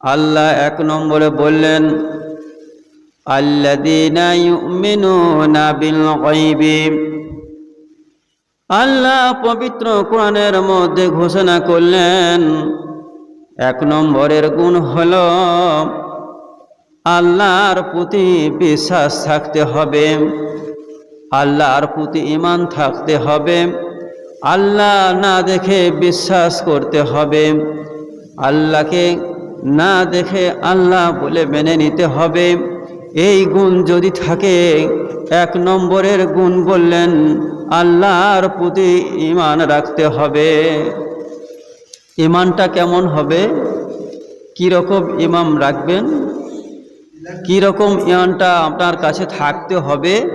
আল্লাহ এক নম্বরে বললেন আল্লাহ পবিত্র কোরআনের মধ্যে ঘোষণা করলেন, এক নম্বরের গুণ হল আল্লাহর প্রতি বিশ্বাস থাকতে হবে, আল্লাহর প্রতি ইমান থাকতে হবে, আল্লাহ না দেখে বিশ্বাস করতে হবে, আল্লাহকে না দেখে আল্লাহ বলে মেনে নিতে হবে। এই গুণ যদি থাকে, এক নম্বরের গুণ বললেন, আল্লাহর প্রতি ইমান রাখতে হবে। ইমানটা কেমন হবে? কীরকম ইমাম রাখবেন? কীরকম ইমানটা আপনার কাছে থাকতে হবে?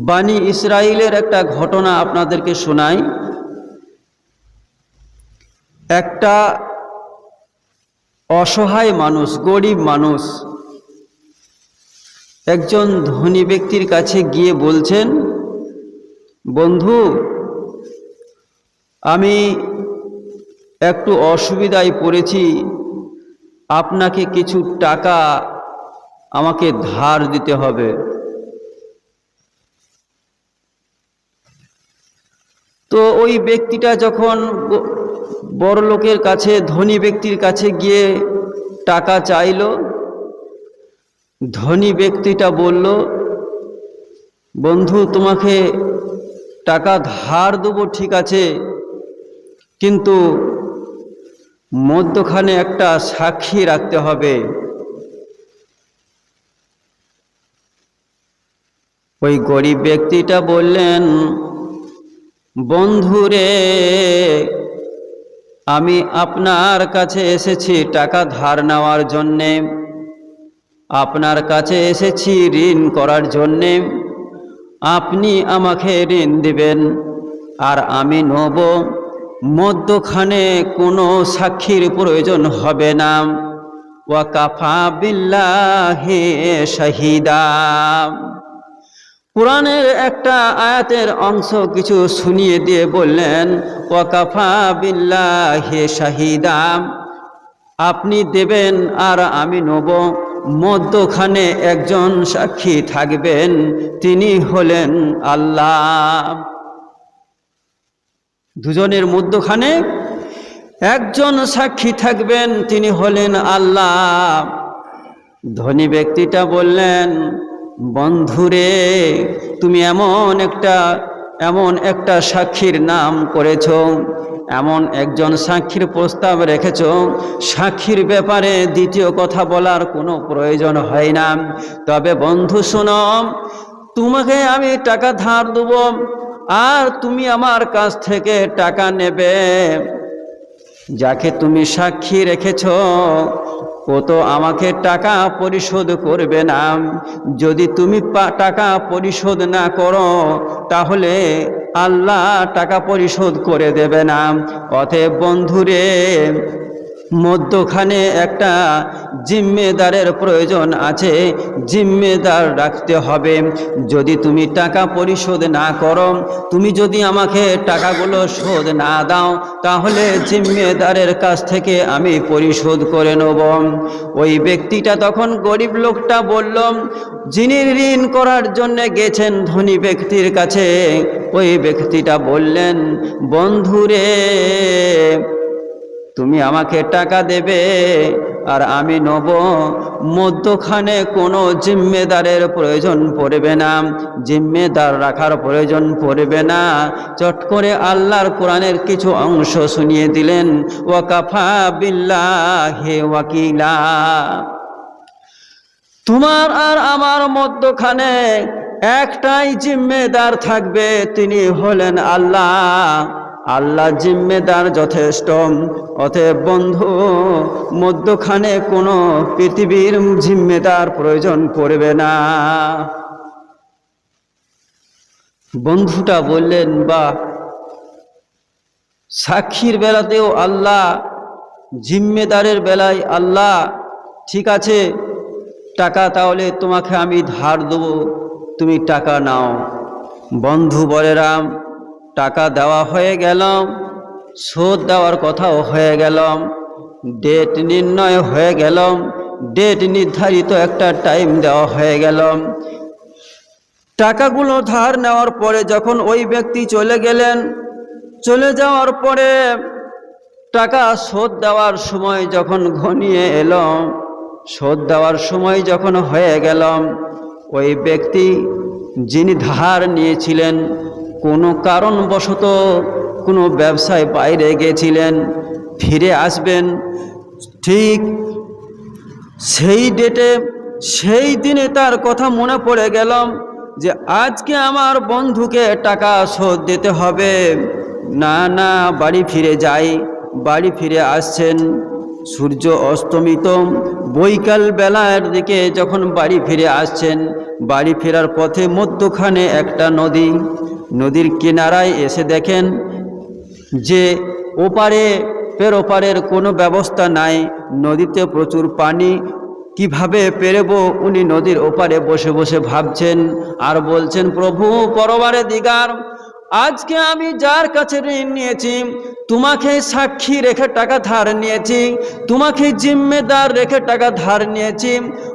বানি ইসরায়েলের একটা ঘটনা আপনাদেরকে শোনাই। একটা অসহায় মানুষ, গরিব মানুষ, একজন ধনী ব্যক্তির কাছে গিয়ে বলছেন, বন্ধু, আমি একটু অসুবিধায় পড়েছি। আপনাকে কিছু টাকা আমাকে ধার দিতে হবে। তো ওই ব্যক্তিটা যখন বড় লোকের কাছে, ধনী ব্যক্তির কাছে গিয়ে টাকা চাইল, ধনী ব্যক্তিটা বলল, বন্ধু, তোমাকে টাকা ধার দেবো, ঠিক আছে, কিন্তু মধ্যখানে একটা সাক্ষী রাখতে হবে। ওই গরিব ব্যক্তিটা বললেন বন্ধুরে, আমি আপনার কাছে এসেছি টাকা ধার নেওয়ার জন্যে। আপনার কাছে এসেছি ঋণ করার জন্যে। আপনি আমাকে ঋণ দিবেন, আর আমি নেব। মধ্যখানে কোনো সাক্ষীর প্রয়োজন হবে না। ওয়াকাফা বিল্লাহে শাহিদা। কোরআনের একটা আয়াতের অংশ কিছু শুনিয়ে দিয়ে বললেন, ওয়াকাফা বিল্লাহে শাহিদা, আপনি দেবেন আর আমি নেব। মধ্যখানে একজন সাক্ষী থাকবেন, তিনি হলেন আল্লাহ। দুজনের মধ্যখানে একজন সাক্ষী থাকবেন, তিনি হলেন আল্লাহ। ধনী ব্যক্তিটা বললেন বন্ধুরে, তুমি এমন একটা এমন একটা সাক্ষীর নাম করেছ, এমন একজন সাক্ষীর প্রস্তাব রেখেছ। সাক্ষীর ব্যাপারে দ্বিতীয় কথা বলার কোনো প্রয়োজন হয় না। তবে বন্ধু শোনো, তোমাকে আমি টাকা ধার দেব আর তুমি আমার কাছ থেকে টাকা নেবে। যাকে তুমি সাক্ষী রেখেছ ও তো আমাকে টাকা পরিশোধ করবে না। যদি তুমি টাকা পরিশোধ না করো, তাহলে আল্লাহ টাকা পরিশোধ করে দেবে না। অতএব বন্ধুরে মধ্যখানে একটা জিম্মেদারের প্রয়োজন আছে। জিম্মেদার রাখতে হবে। যদি তুমি টাকা পরিশোধ না করো, তুমি যদি আমাকে টাকাগুলো শোধ না দাও, তাহলে জিম্মেদারের কাছ থেকে আমি পরিশোধ করে নেব। ওই ব্যক্তিটা তখন গরিব লোকটা বলল, যিনি ঋণ করার জন্য গেছেন ধনী ব্যক্তির কাছে। ওই ব্যক্তিটা বললেন, বন্ধুরে তুমি আমাকে টাকা দেবে, আর আমি নেব। মধ্যখানে কোনো জিম্মেদারের প্রয়োজন পড়বে না। জিম্মেদার রাখার প্রয়োজন পড়বে না। চট করে আল্লাহর কোরআনের কিছু অংশ শুনিয়ে দিলেন, ওয়াকাফা বিল্লাহে ওয়াকিলা। তোমার আর আমার মধ্যখানে একটাই জিম্মেদার থাকবে, তিনি হলেন আল্লাহ। আল্লাহ জিম্মেদার যথেষ্ট। অতএব বন্ধু, মধ্যখানে কোনো পৃথিবীর জিম্মেদার প্রয়োজন পড়বে না। বন্ধুটা বললেন বা সাক্ষীর বেলাতেও আল্লাহ, জিম্মেদারের বেলায় আল্লাহ, ঠিক আছে, টাকা তাহলে তোমাকে আমি ধার দেবো, তুমি টাকা নাও। বন্ধু বলেরাম টাকা দেওয়া হয়ে গেল, শোধ দেওয়ার কথাও হয়ে গেল ডেট নির্ণয় হয়ে গেল ডেট নির্ধারিত একটা টাইম দেওয়া হয়ে গেল। টাকাগুলো ধার নেওয়ার পরে যখন ওই ব্যক্তি চলে গেলেন, চলে যাওয়ার পরে টাকা শোধ দেওয়ার সময় যখন ঘনিয়ে এলো, শোধ দেওয়ার সময় যখন হয়ে গেল, ওই ব্যক্তি যিনি ধার নিয়েছিলেন কোনো কারণবশত কোনো ব্যবসায় বাইরে গেছিলেন, ফিরে আসবেন, ঠিক সেই ডেটে সেই দিনে তার কথা মনে পড়ে গেলাম যে আজকে আমার বন্ধুকে টাকা শোধ দিতে হবে। না না, বাড়ি ফিরে যাই, বাড়ি ফিরে আসছেন। সূর্য অস্তমিত, বৈকাল বেলার দিকে যখন বাড়ি ফিরে আসছেন, বাড়ি ফেরার পথে মধ্যখানে একটা নদী। নদীর কিনারায় এসে দেখেন যে ওপারে পের ওপারের কোনো ব্যবস্থা নাই। নদীতে প্রচুর পানি। কীভাবে পেরেব? উনি নদীর ওপারে বসে বসে ভাবছেন আর বলছেন, প্রভু পরবারে দিগার আজকে আমি যার কাছে ঋণ নিয়েছি, তোমাকে সাক্ষী রেখে টাকা ধার নিয়েছি, তোমাকে জিম্মেদার রেখে টাকা ধার নিয়েছি।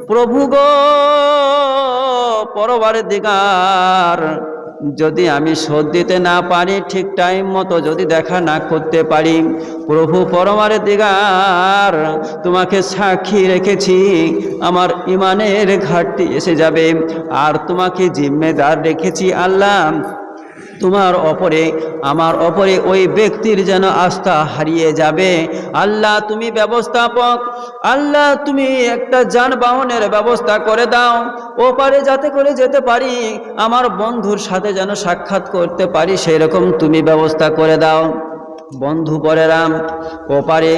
প্রভু গো পরবারে দিগার যদি আমি শোধ দিতে না পারি, ঠিক টাইম মতো যদি দেখা না করতে পারি, প্রভু পরমারে দিগার তোমাকে সাক্ষী রেখেছি, আমার ইমানের ঘাটতি এসে যাবে। আর তোমাকে জিম্মেদার রেখেছি, আল্লাহ তোমার অপরে আমার অপরে ওই ব্যক্তির যেন আস্থা হারিয়ে যাবে। আল্লাহ তুমি ব্যবস্থাপক, আল্লাহ তুমি একটা যানবাহনের ব্যবস্থা করে দাও। ওপারে যাতে করে যেতে পারি, আমার বন্ধুর সাথে যেন সাক্ষাৎ করতে পারি, সেরকম তুমি ব্যবস্থা করে দাও। বন্ধু পরেরাম ওপারে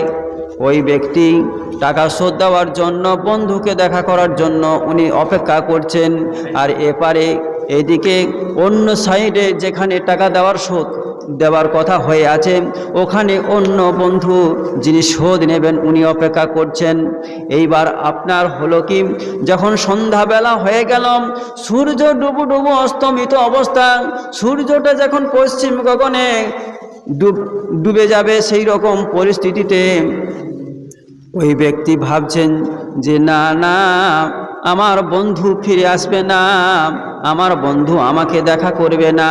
ওই ব্যক্তি টাকা শোধ দেওয়ার জন্য বন্ধুকে দেখা করার জন্য উনি অপেক্ষা করছেন। আর এপারে এদিকে অন্য সাইডে যেখানে টাকা দেওয়ার শোধ দেওয়ার কথা হয়ে আছে, ওখানে অন্য বন্ধু যিনি শোধ নেবেন উনি অপেক্ষা করছেন। এইবার আপনার হলো কি, যখন সন্ধ্যাবেলা হয়ে গেল, সূর্য ডুবু ডুবু অস্তমিত অবস্থা, সূর্যটা যখন পশ্চিম গগনে ডুব যাবে সেই রকম পরিস্থিতিতে ওই ব্যক্তি ভাবছেন যে, না না, আমার বন্ধু ফিরে আসবে না। আমার বন্ধু আমাকে দেখা করবে না,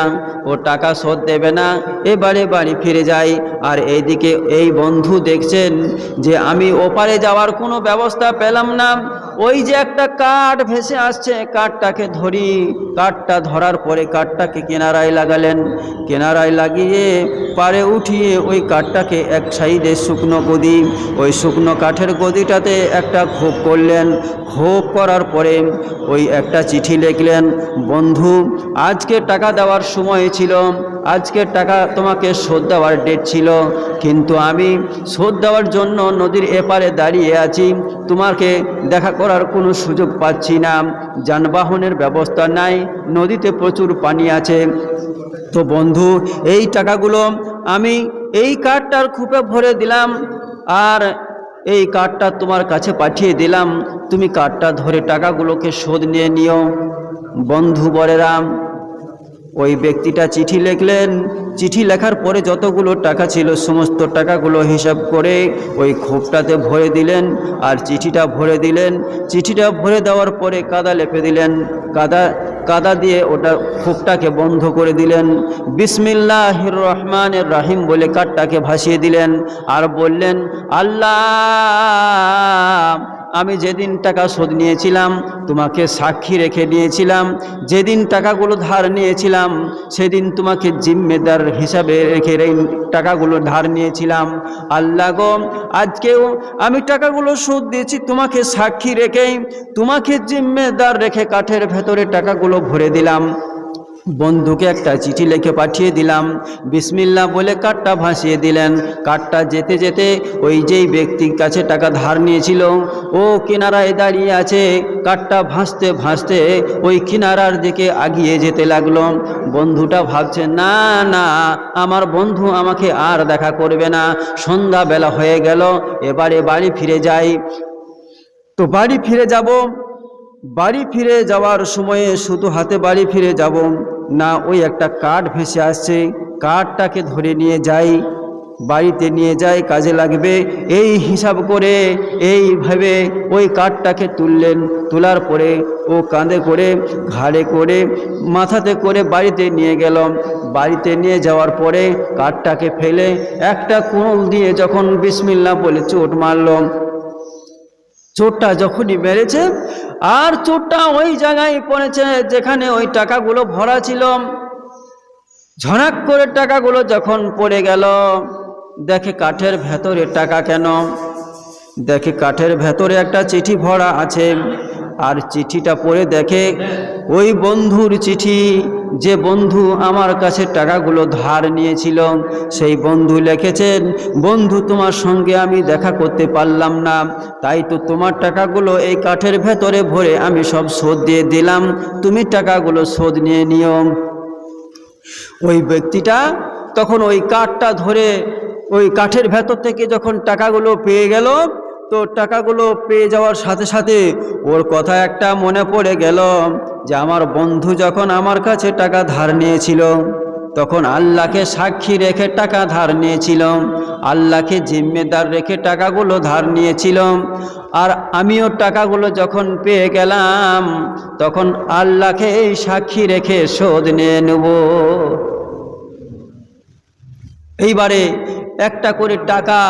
ও টাকা শোধ দেবে না। এবারে বাড়ি ফিরে যাই, আর এইদিকে এই বন্ধু দেখছেন যে আমি ওপারে যাওয়ার কোনো ব্যবস্থা পেলাম না। ওই যে একটা কাঠ ভেসে আসছে, কাঠটাকে ধরি, কাঠটা ধরার পরে কাঠটাকে কেনারায় লাগালেন। কেনারায় লাগিয়ে পারে উঠিয়ে ওই কাঠটাকে এক সাইডে শুকনো গদি, ওই শুকনো কাঠের গদিটাতে একটা খোপ করলেন। খোপ করার পরে ওই একটা চিঠি লিখলেন বন্ধু, আজকে টাকা দেওয়ার সময় ছিল, আজকে টাকা তোমাকে শোধ দেওয়ার ডেট ছিল, কিন্তু আমি শোধ দেওয়ার জন্য নদীর এপারে দাঁড়িয়ে আছি, তোমাকে দেখা করার কোনো সুযোগ পাচ্ছি না, যানবাহনের ব্যবস্থা নাই, নদীতে প্রচুর পানি আছে। তো বন্ধু, এই টাকাগুলো আমি এই কার্ডটার খুপে ভরে দিলাম, আর এই কার্ডটা তোমার কাছে পাঠিয়ে দিলাম, তুমি কার্ডটা ধরে টাকাগুলোকে শোধ নিয়ে নিও। বন্ধু বরেরাম ওই ব্যক্তিটা চিঠি লিখলেন। চিঠি লেখার পরে যতগুলো টাকা ছিল, সমস্ত টাকাগুলো হিসাব করে ওই খোপটাতে ভরে দিলেন আর চিঠিটা ভরে দিলেন। চিঠিটা ভরে দেওয়ার পরে কাদা লেপে দিলেন। কাদা কাদা দিয়ে ওটা খোপটাকে বন্ধ করে দিলেন। বিসমিল্লাহ রহমানের রাহিম বলে কাঠটাকে ভাসিয়ে দিলেন আর বললেন, আল্লাহ আমি যেদিন টাকা শোধ নিয়েছিলাম, তোমাকে সাক্ষী রেখে নিয়েছিলাম যেদিন টাকাগুলো ধার নিয়েছিলাম, সেদিন তোমাকে জিম্মেদার হিসাবে রেখে টাকাগুলো ধার নিয়েছিলাম। আল্লাহ গো, আজকেও আমি টাকাগুলো শোধ দিয়েছি, তোমাকে সাক্ষী রেখেই, তোমাকে জিম্মেদার রেখে কাঠের ভেতরে টাকাগুলো ভরে দিলাম। বন্ধুকে একটা চিঠি লিখে পাঠিয়ে দিলাম। বিসমিল্লা বলে কাঠটা ভাসিয়ে দিলেন। কাঠটা যেতে যেতে ওই যেই ব্যক্তির কাছে টাকা ধার নিয়েছিল, ও কিনারায় দাঁড়িয়ে আছে। কাঠটা ভাসতে ভাসতে ওই কিনারার দিকে আগিয়ে যেতে লাগল। বন্ধুটা ভাবছে, না না, আমার বন্ধু আমাকে আর দেখা করবে না। সন্ধ্যাবেলা হয়ে গেল, এবারে বাড়ি ফিরে যাই। তো বাড়ি ফিরে যাব। বাড়ি ফিরে যাওয়ার সময়ে শুধু হাতে বাড়ি ফিরে যাব। না ওই একটা কাঠ ভেসে আসছে। কাঠটাকে ধরে নিয়ে যাই, বাড়িতে নিয়ে যায় কাজে লাগবে। এই হিসাব করে এইভাবে ওই কাঠটাকে তুললেন। তোলার পরে ও কাঁধে করে, ঘাড়ে করে, মাথাতে করে বাড়িতে নিয়ে গেলাম। বাড়িতে নিয়ে যাওয়ার পরে কাঠটাকে ফেলে একটা কুড়ুল দিয়ে যখন বিসমিল্লা বলে চোট মারল চোরটা যখনই মেরেছে, আর চোরটা ওই জায়গায় পড়েছে যেখানে ওই টাকাগুলো ভরা ছিল। ঝনাক করে টাকাগুলো যখন পড়ে গেল, দেখে কাঠের ভেতরে টাকা কেন? দেখে কাঠের ভেতরে একটা চিঠি ভরা আছে। আর চিঠিটা পড়ে দেখে ওই বন্ধুর চিঠি, যে বন্ধু আমার কাছে টাকাগুলো ধার নিয়েছিল, সেই বন্ধু লিখেছেন, বন্ধু, তোমার সঙ্গে আমি দেখা করতে পারলাম না, তাই তো তোমার টাকাগুলো এই কাঠের ভেতরে ভরে আমি সব শোধ দিয়ে দিলাম, তুমি টাকাগুলো শোধ নিয়ে নিও। ওই ব্যক্তিটা তখন ওই কাঠটা ধরে ওই কাঠের ভেতর থেকে যখন টাকাগুলো পেয়ে গেল তো টাকাগুলো পেয়ে যাওয়ার সাথে সাথে ওর কথা একটা মনে পড়ে গেল যে আমার বন্ধু যখন আমার কাছে টাকা ধার নিয়েছিল, তখন আল্লাহকে সাক্ষী রেখে টাকা ধার নিয়েছিল, আল্লাহকে জিম্মেদার রেখে টাকাগুলো ধার নিয়েছিল। আর আমিও টাকাগুলো যখন পেয়ে গেলাম, তখন আল্লাহকে এই সাক্ষী রেখে শোধ নিয়ে নেব। এইবারে একটা করে টাকা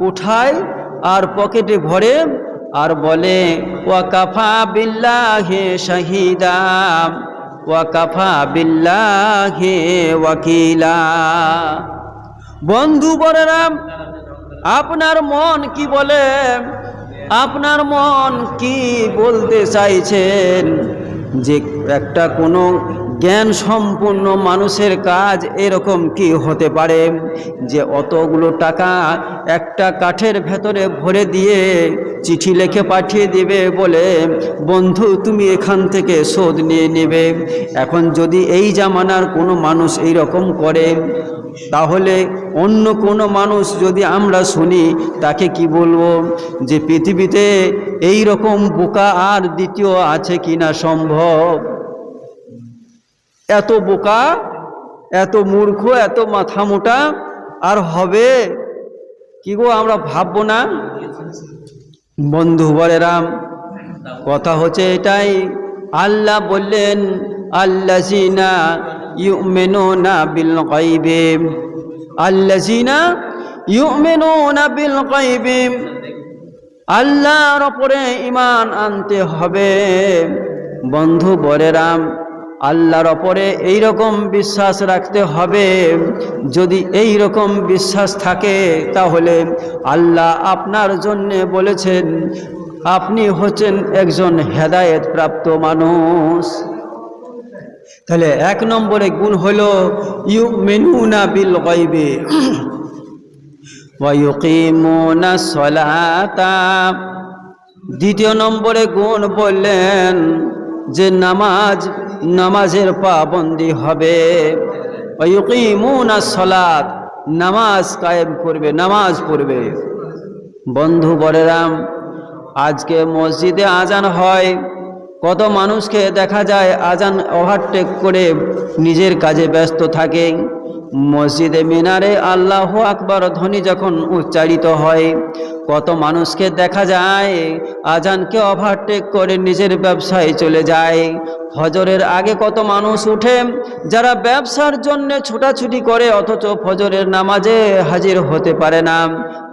উঠায় আর পকেটে ভরে আর বলে, ওয়াকাফা বিল্লাহে শাহিদা, ওয়াকাফা বিল্লাহে ওয়াকিলা। বন্ধু বলেরাম আপনার মন কি বলে? আপনার মন কি বলতে চাইছেন? যে একটা কোনো জ্ঞান সম্পূর্ণ মানুষের কাজ এরকম কি হতে পারে? যে অতগুলো টাকা একটা কাঠের ভেতরে ভরে দিয়ে চিঠি লিখে পাঠিয়ে দিবে বলে, বন্ধু, তুমি এখান থেকে শোধ নিয়ে নেবে। এখন যদি এই জামানার কোনো মানুষ এই রকম করে, তাহলে অন্য কোনো মানুষ যদি আমরা শুনি, তাকে কি বলব? যে পৃথিবীতে এই রকম বোকা আর দ্বিতীয় আছে কিনা সম্ভব? এত বোকা, এত মূর্খ, এত মাথা মোটা, আর হবে? কি গো, আমরা ভাববো না? বন্ধু বলেরাম, কথা হচ্ছে এটাই। আল্লাহ বললেন আল্লাজিনা ইউমেনুনা বিল গাইবে আল্লাজিনা ইউমেনুনা বিল গাইবে আল্লাহর ওপরে ইমান আনতে হবে। বন্ধু বলেরাম আল্লাহর ওপরে এই রকম বিশ্বাস রাখতে হবে। যদি এই রকম বিশ্বাস থাকে, তাহলে আল্লাহ আপনার জন্যে বলেছেন, আপনি হচ্ছেন একজন হেদায়েত প্রাপ্ত মানুষ। তাহলে এক নম্বরে গুণ হল ইউ মেনু মেনুনা বিল গাইবে দ্বিতীয় নম্বরে গুণ বললেন যে নামাজ নামাজের পাবন্দি হবে। সলাত, নামাজ কায়েম করবে, নামাজ পড়বে। বন্ধু বলেরাম আজকে মসজিদে আজান হয়। কত মানুষকে দেখা যায় আজান ওভারটেক করে নিজের কাজে ব্যস্ত থাকে। মসজিদে মিনারে আল্লাহ আকবর ধ্বনি যখন উচ্চারিত হয় কত মানুষকে দেখা যায়, আজানকে ওভারটেক করে নিজের ব্যবসায় চলে যায়। ফজরের আগে কত মানুষ উঠে, যারা ব্যবসার জন্য ছুটাছুটি করে, অথচ ফজরের নামাজে হাজির হতে পারে না।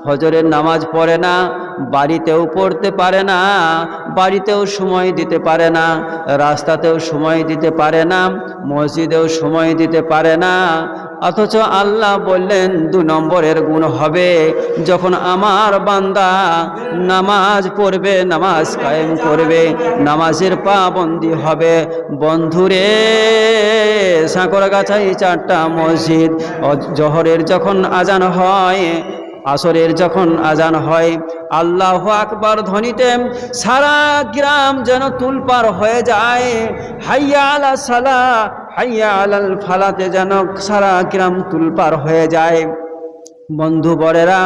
ফজরের নামাজ পড়ে না, বাড়িতেও পড়তে পারে না, বাড়িতেও সময় দিতে পারে না, রাস্তাতেও সময় দিতে পারে না, মসজিদেও সময় দিতে পারে না অথচ আল্লাহ বললেন, দু নম্বরের গুণ হবে যখন আমার বান্দা নামাজ পড়বে, নামাজ কায়েম করবে, নামাজের পাবন্দি হবে। বন্ধুরে সাঁকরগাছাই চারটা মসজিদ জহরের যখন আজান হয়, আসরের যখন আজান হয়, আল্লাহ আকবার ধ্বনিতে সারা গ্রাম যেন তুলপার হয়ে যায়। হাইয়া আলা সালা হাইয়া আলাল ফালাতে যেন সারা গ্রাম তুলপার হয়ে যায়। বন্ধু বরেরা,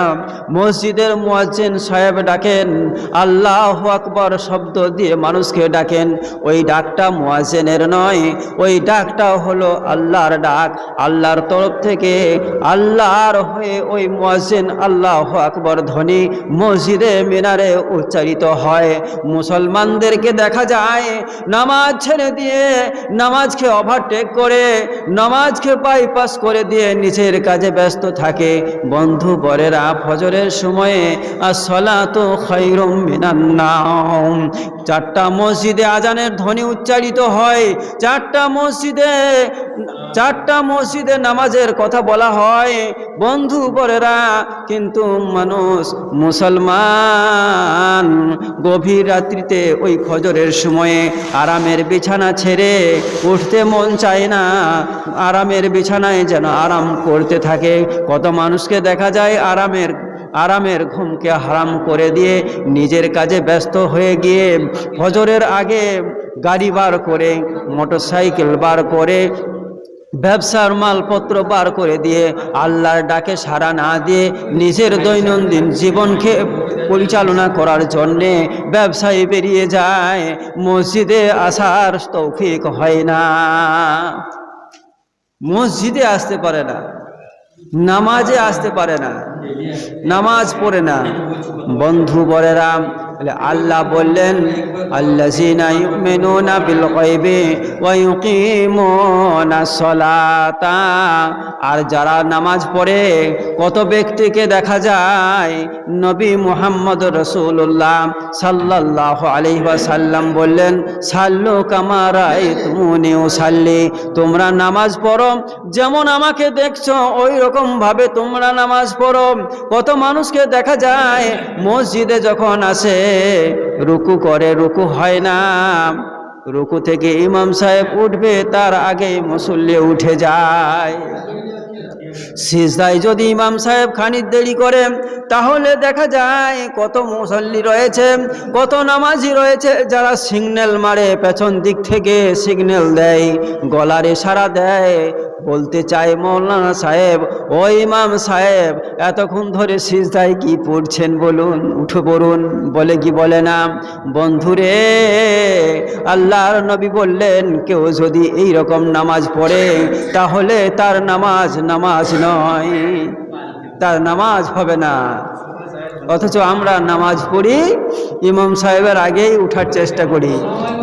মসজিদের মুয়াজ্জিন সাহেব ডাকেন, আল্লাহ আকবর শব্দ দিয়ে মানুষকে ডাকেন। ওই ডাকটা মুয়াজ্জিনের নয়, ওই ডাকটা হলো আল্লাহর ডাক। আল্লাহর তরফ থেকে আল্লাহর হয়ে ওই মুয়াজ্জিন আল্লাহ আকবর ধ্বনি মসজিদে, মিনারে উচ্চারিত হয়। মুসলমানদেরকে দেখা যায়, নামাজ ছেড়ে দিয়ে নামাজকে ওভারটেক করে, নামাজকে বাইপাস করে দিয়ে নিজের কাজে ব্যস্ত থাকে। বন্ধু বরেরা, ফজরের সময়ে আসলা তো খৈরম মিনান্নাম চারটা মসজিদে আজানের ধ্বনি উচ্চারিত হয়। চারটা মসজিদে চারটা মসজিদে নামাজের কথা বলা হয়। বন্ধু বরেরা, কিন্তু মানুষ মুসলমান, গভীর রাত্রিতে ওই খজরের সময়ে আরামের বিছানা ছেড়ে উঠতে মন চায় না। আরামের বিছানায় যেন আরাম করতে থাকে। কত মানুষকে দেখা যায় আরামের আরামের ঘুমকে হারাম করে দিয়ে নিজের কাজে ব্যস্ত হয়ে গিয়ে ফজরের আগে গাড়ি বার করে, মোটরসাইকেল বার করে, ব্যবসার মালপত্র বার করে দিয়ে আল্লাহর ডাকে সাড়া না দিয়ে নিজের দৈনন্দিন জীবনকে পরিচালনা করার জন্যে ব্যবসায়ী বেরিয়ে যায়, মসজিদে আসার তৌফিক হয় না। মসজিদে আসতে পারে না। নামাজে আসতে পারে না নামাজ পড়ে না। বন্ধু বরেরাম আল্লাহ বললেন, আল্লাযীনা বিল গায়বি আর যারা নামাজ পড়ে, কত ব্যক্তিকে দেখা যায়, নবী মুহাম্মদ রাসূলুল্লাহ সাল্লাল্লাহু আলাইহি ওয়াসাল্লাম বললেন, সাল্লু কামা রাআইতুমুনি উসাল্লি। তোমরা নামাজ পড়ো যেমন আমাকে দেখছ ওই রকম ভাবে তোমরা নামাজ পড়ো। কত মানুষকে দেখা যায়, মসজিদে যখন আসে রুকু করে রুকু হয় না। রুকু থেকে ইমাম সাহেব উঠবে, তার আগে মুসল্লি উঠে যায়। সিজদায় যদি ইমাম সাহেব খানিক দেরি করে, তাহলে দেখা যায় কত মুসল্লি রয়েছে, কত নামাজি রয়েছে, যারা সিগন্যাল মারে, পেছন দিক থেকে সিগন্যাল দেয়, গলার ইশারা দেয়। বলতে চায় মৌলানা সাহেব, ও ইমাম সাহেব, এতক্ষণ ধরে সিজদায় কি পড়ছেন বলুন, উঠে পড়ুন। বলে কি বলে না, বন্ধুরে আল্লাহর নবী বললেন, কেউ যদি এই রকম নামাজ পড়ে, তাহলে তার নামাজ নামাজ নয়। তার নামাজ হবে না। অথচ আমরা নামাজ পড়ি, ইমাম সাহেবের আগেই উঠার চেষ্টা করি।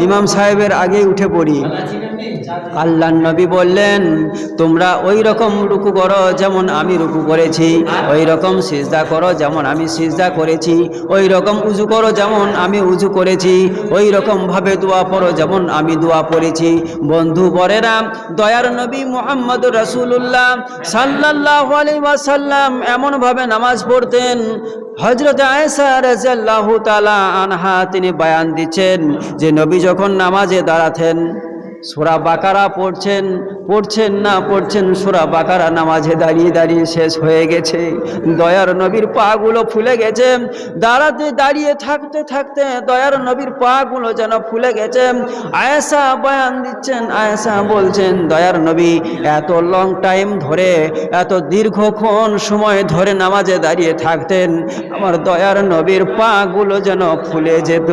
ইমাম সাহেবের আগেই উঠে পড়ি। আল্লাহ নবী বললেন, তোমরা ওই রকম রুকু করো যেমন আমি রুকু করেছি ওই রকম সিজদা করো যেমন আমি সিজদা করেছি ওই রকম উজু করো যেমন আমি উজু করেছি ওই রকম ভাবে দোয়া পড়ো যেমন আমি দোয়া পড়েছি। বন্ধু বরেরা, দয়ার নবী মোহাম্মদ রসুল্লাহ সাল্লাহ আলাইসাল্লাম এমনভাবে নামাজ পড়তেন। হজরত আনহা তিনি বায়ান দিচ্ছেন যে নবী যখন নামাজে দাঁড়াতেন সোরা বাকারা পড়ছেন পড়ছেন না পড়ছেন, সোরা বাকারা নামাজে দাঁড়িয়ে দাঁড়িয়ে শেষ হয়ে গেছে। দয়ার নবীর পাগুলো ফুলে গেছে। দাঁড়াতে দাঁড়িয়ে থাকতে থাকতে দয়ার নবীর পাগুলো যেন ফুলে গেছে। আয়েশা বয়ান দিচ্ছেন, আয়েশা বলছেন, দয়ার নবী, এত লং টাইম ধরে, এত দীর্ঘক্ষণ সময় ধরে নামাজে দাঁড়িয়ে থাকতেন, আমার দয়ার নবীর পাগুলো যেন ফুলে যেত।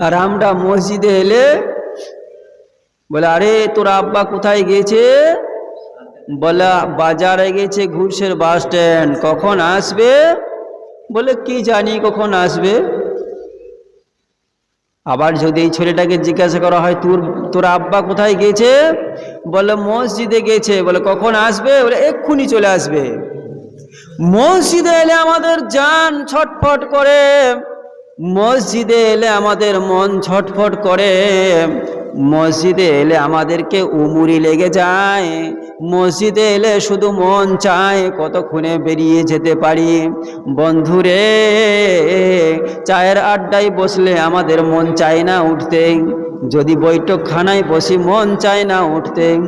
আর আমরা মসজিদে এলে বলে, আরে, তোর আব্বা কোথায় গেছে বলে, বাজারে গেছে ঘুরছের বাস স্ট্যান্ড। কখন আসবে? বলে, কি জানি কখন আসবে? আবার যদি এই ছেলেটাকে জিজ্ঞাসা করা হয়, তোর তোর আব্বা কোথায় গেছে বলে, মসজিদে গেছে বলে, কখন আসবে? বলে, এক্ষুনি চলে আসবে। মসজিদে এলে আমাদের যান ছটফট করে। মসজিদে এলে আমাদের মন ছটফট করে। মসজিদে এলে আমাদেরকে উমুরি লেগে যায়। মসজিদে এলে শুধু মন চায় কতক্ষণে বেরিয়ে যেতে পারি। বন্ধুরে, চায়ের আড্ডায় বসলে আমাদের মন চায় না উঠতে। যদি বৈঠকখানায় বসি মন চায় না উঠতে।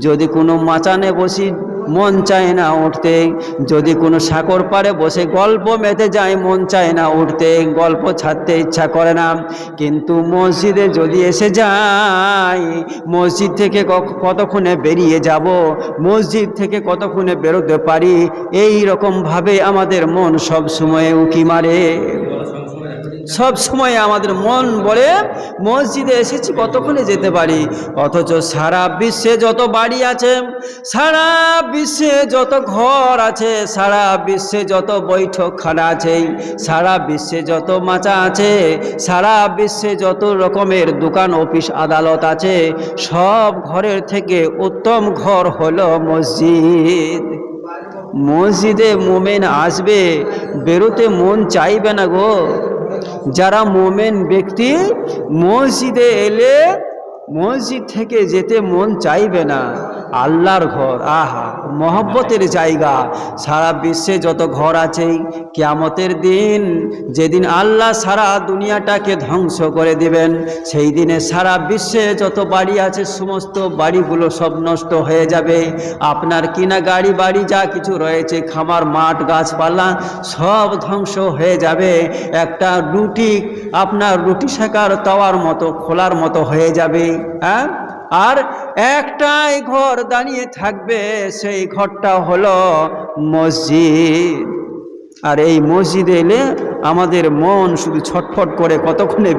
যদি কোনো মাচানে বসি মন চায় না উঠতে। যদি কোনো সাকর পারে বসে গল্প মেতে যায়, মন চায় না উঠতে। গল্প ছাড়তে ইচ্ছা করে না। কিন্তু মসজিদে যদি এসে যায়, মসজিদ থেকে কতক্ষণে বেরিয়ে যাব? মসজিদ থেকে কতক্ষণে বেরোতে পারি? এই রকমভাবে আমাদের মন সব সময় উকি মারে। সব সময় আমাদের মন বলে, মসজিদে এসেছি কতক্ষণে যেতে পারি? অথচ সারা বিশ্বে যত বাড়ি আছে, সারা বিশ্বে যত ঘর আছে, সারা বিশ্বে যত বৈঠকখানা আছে, সারা বিশ্বে যত মাচা আছে, সারা বিশ্বে যত রকমের দোকান, অফিস, আদালত আছে, সব ঘরের থেকে উত্তম ঘর হলো মসজিদ। মসজিদে মোমেন আসবে, বেরোতে মন চাইবে না গো। যারা মোমেন ব্যক্তি মসজিদে এলে মসজিদ থেকে যেতে মন চাইবে না। আল্লাহর ঘর, আহা, মহব্বতের জায়গা। সারা বিশ্বে যত ঘর আছে, কিয়ামতের দিন যেদিন আল্লাহ সারা দুনিয়াটাকে ধ্বংস করে দিবেন, সেই দিনে সারা বিশ্বে যত বাড়ি আছে, সমস্ত বাড়িগুলো সব নষ্ট হয়ে যাবে। আপনার কিনা গাড়ি, বাড়ি যা কিছু রয়েছে, খামার, মাঠ, গাছপালা সব ধ্বংস হয়ে যাবে। একটা রুটি আপনার রুটি শেখার তাওয়ার মতো, খোলার মতো হয়ে যাবে হ্যাঁ? আর একটাই ঘর দাঁড়িয়ে থাকবে, সেই ঘরটা হলো মসজিদ। আর এই মসজিদ এলে আমাদের মন শুধু ছটফট করে কতক্ষণে